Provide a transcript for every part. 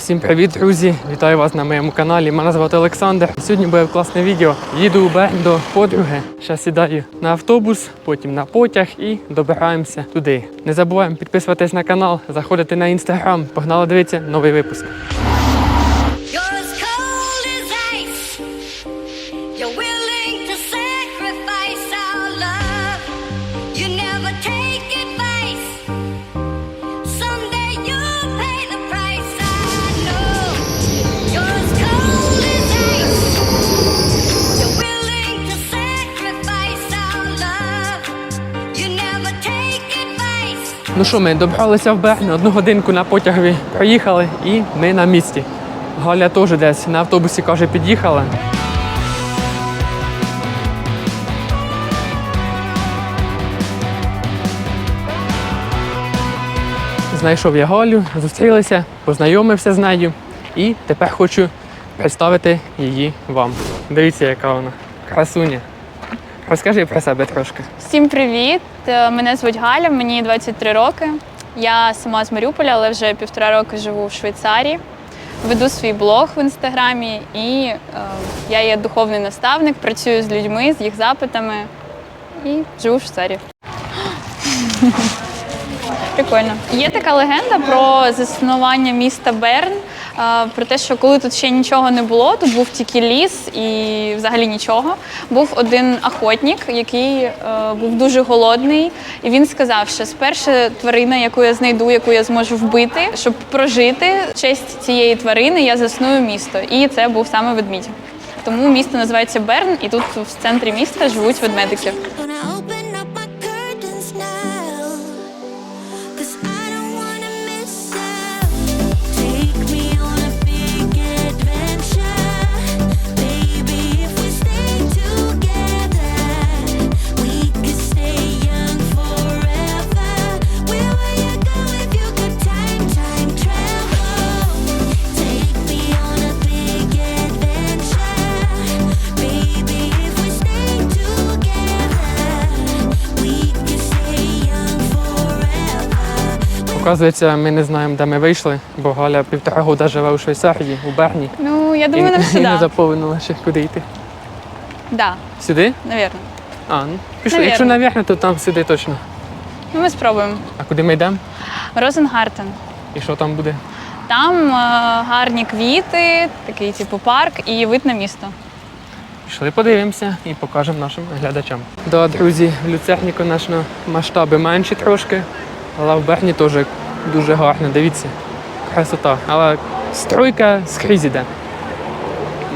Всім привіт, друзі! Вітаю вас на моєму каналі. Мене звати Олександр. Сьогодні буде класне відео. Їду у Берн до подруги. Ще сідаю на автобус, потім на потяг і добираємося туди. Не забуваємо підписуватись на канал, заходити на інстаграм. Погнали дивитися новий випуск. Ну що, ми добралися в Берн, одну годинку на потягові проїхали і ми на місці. Галя теж десь на автобусі каже, під'їхала. Знайшов я Галю, зустрілися, познайомився з нею і тепер хочу представити її вам. Дивіться, яка вона красуня. Розкажи про себе трошки. Всім привіт! Е, Мене звуть Галя, мені 23 роки. Я сама з Маріуполя, але вже півтора роки живу в Швейцарії. Веду свій блог в інстаграмі і е, я є духовний наставник, працюю з людьми, з їх запитами і живу в Швейцарії. Прикольно. Є така легенда про заснування міста Берн. Про те, що коли тут ще нічого не було, тут був тільки ліс і взагалі нічого. Був один охотник, який е, був дуже голодний, і він сказав, що сперша тварина, яку я знайду, яку я зможу вбити, щоб прожити честь цієї тварини, я засную місто. І це був саме ведмідь. Тому місто називається Берн, і тут в центрі міста живуть ведмедики. Оказується, ми не знаємо, де ми вийшли, бо Галя півтора года живе у Швейцарії, у Берні. Ну, я думаю, нам і не заповнила ще куди йти. Да, Сюди? навірно. А, ну пішли. Навірно. Якщо навірно, то там сюди точно. Ну, ми спробуємо. А куди ми йдемо? Розенгартен. І що там буде? Там е, гарні квіти, такий типу парк і вид на місто. Пішли подивимося і покажемо нашим глядачам. Да, друзі, в Люцерніку наші масштаби менші трошки, але в Берні теж дуже гарно. Дивіться, красота. Але стройка скрізь іде.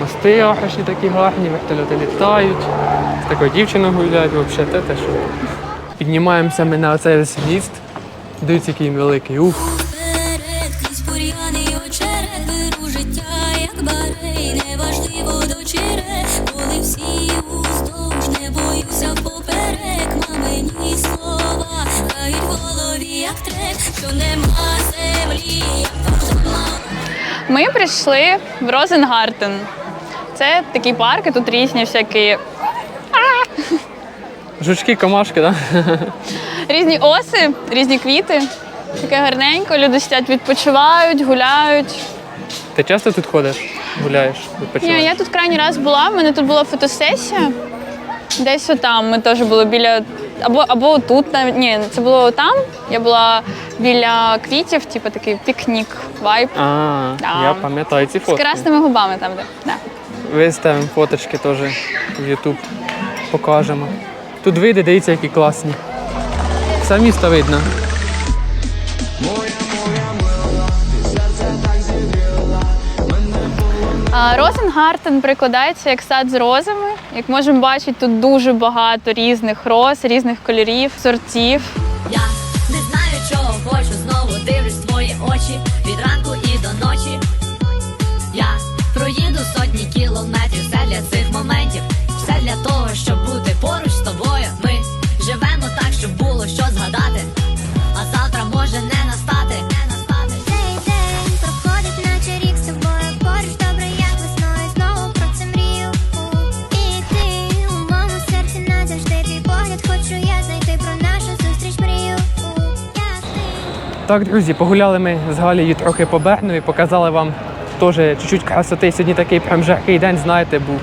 Мости арочні такі гарні, вертольоти літають. З такою дівчиною гуляють, взагалі те, те що. Піднімаємося ми на оцей міст. Дивіться, який великий. Ух. Ми прийшли в Розенгартен. Це такий парк, і тут різні всякі Жучки, комашки, так? Да? різні оси, різні квіти. Таке гарненько, люди сидять, відпочивають, гуляють. Ти часто тут ходиш? Гуляєш? Ні, я тут крайній раз була, в мене тут була фотосесія. Десь отам. Ми теж були біля. Або, або тут навіть. Ні, це було там. Я була біля квітів, типу такий пікнік, вайб. А, Да. я пам'ятаю ці З красними губами там, де. Да. Виставимо фоточки теж в YouTube. Покажемо. Тут види, дивіться, які класні. Все місто видно. Розенгартен прикладається як сад з розами. Як можемо бачити, тут дуже багато різних роз, різних кольорів, сортів. Так, друзі, погуляли ми з Галією трохи по Бернові, показали вам теж чуть-чуть красоти. Сьогодні такий прям жаркий день, знаєте, був.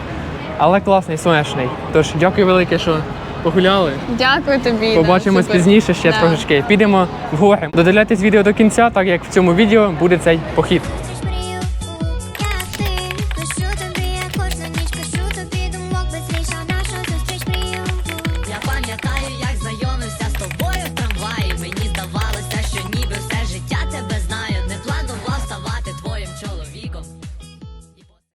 Але класний, сонячний. Тож дякую велике, що погуляли. Дякую тобі. Побачимось пізніше ще трошечки. Підемо в гори. Додивляйтесь відео до кінця, так як в цьому відео буде цей похід.